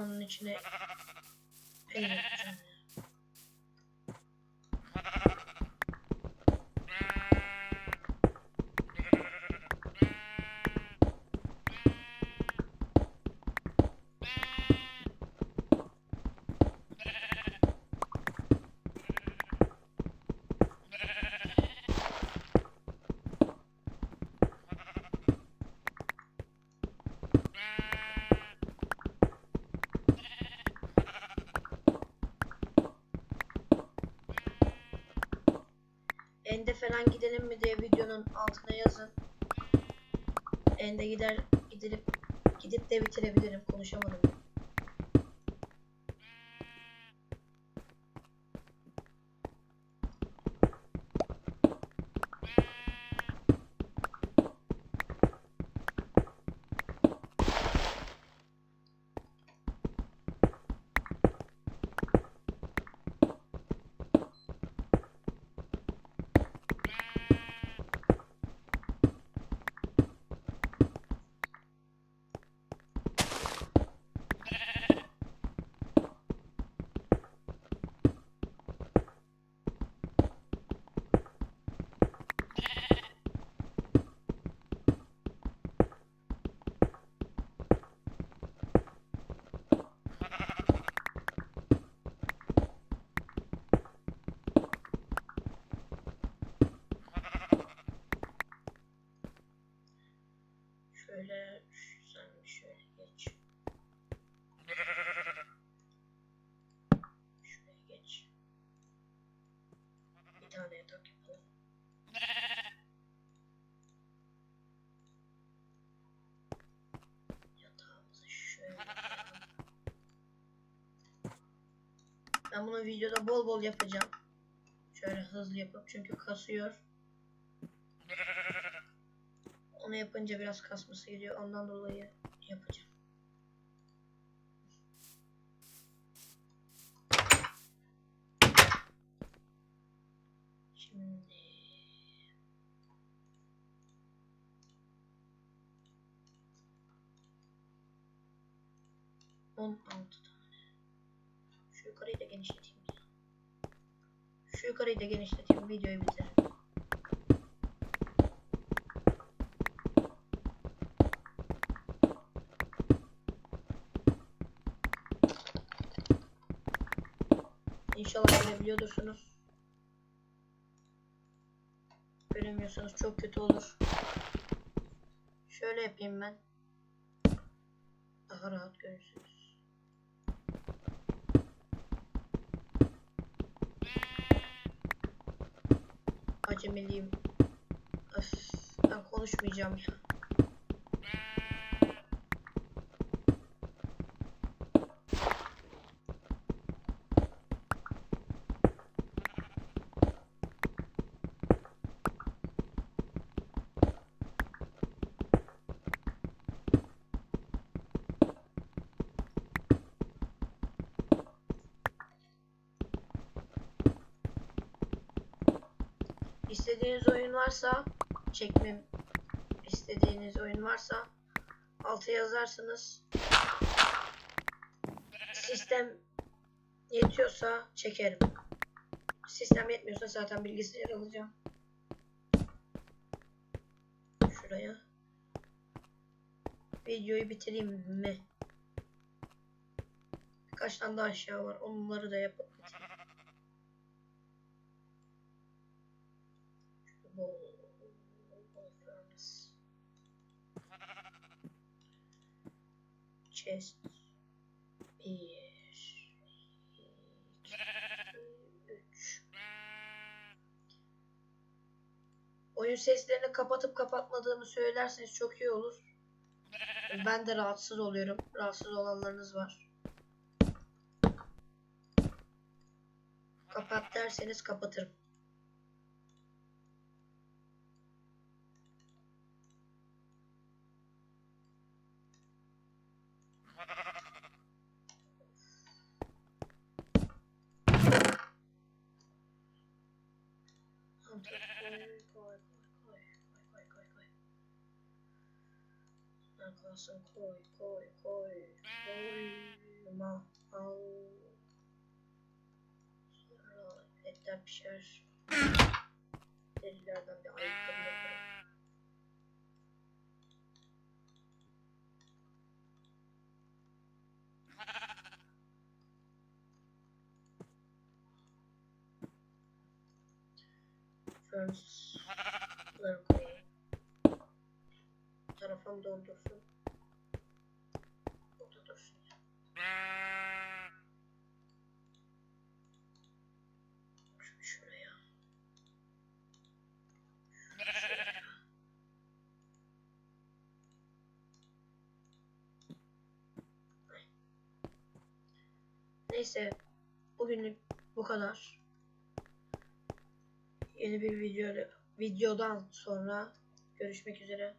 onun içine. Peynir Ende falan gidelim mi diye videonun altına yazın. Ende gider gidip gidip de bitirebilirim. Konuşamadım. Ben bunu videoda bol bol yapacağım. Şöyle hızlı yapıp çünkü kasıyor. Onu yapınca biraz kasması geliyor. Ondan dolayı yapacağım. Şimdi on altı tane. Şu yukarıyı da genişleteyim. Şu yukarıyı da genişleteyim. Videoyu bitiririm. İnşallah görebiliyordursunuz. Göremiyorsanız çok kötü olur. Şöyle yapayım ben. Daha rahat görürsünüz. Acemeliyim. Öf, ben konuşmayacağım ya. İstediğiniz oyun varsa çekmem istediğiniz oyun varsa alta yazarsınız. Sistem yetiyorsa çekerim. Sistem yetmiyorsa zaten bilgisayar alacağım. Şuraya. Videoyu bitireyim mi? Birkaç tane daha aşağı var. Onları da yapıp bitireyim. Bol, bol furnace. Chest. Bir, iki, üç. Oyun seslerini kapatıp kapatmadığımı söylerseniz çok iyi olur. Ben de rahatsız oluyorum. Rahatsız olanlarınız var. Kapat derseniz kapatırım. klasę Chloe, Chloe, Chloe, Chloe ma aura etapsiz delilerden bir ayıklanıyor. Friends, Mı doldursun? Burada dursun. Şunu şuraya. Şunu şuraya. Ay. Neyse bugünlük bu kadar. Yeni bir video videodan sonra görüşmek üzere.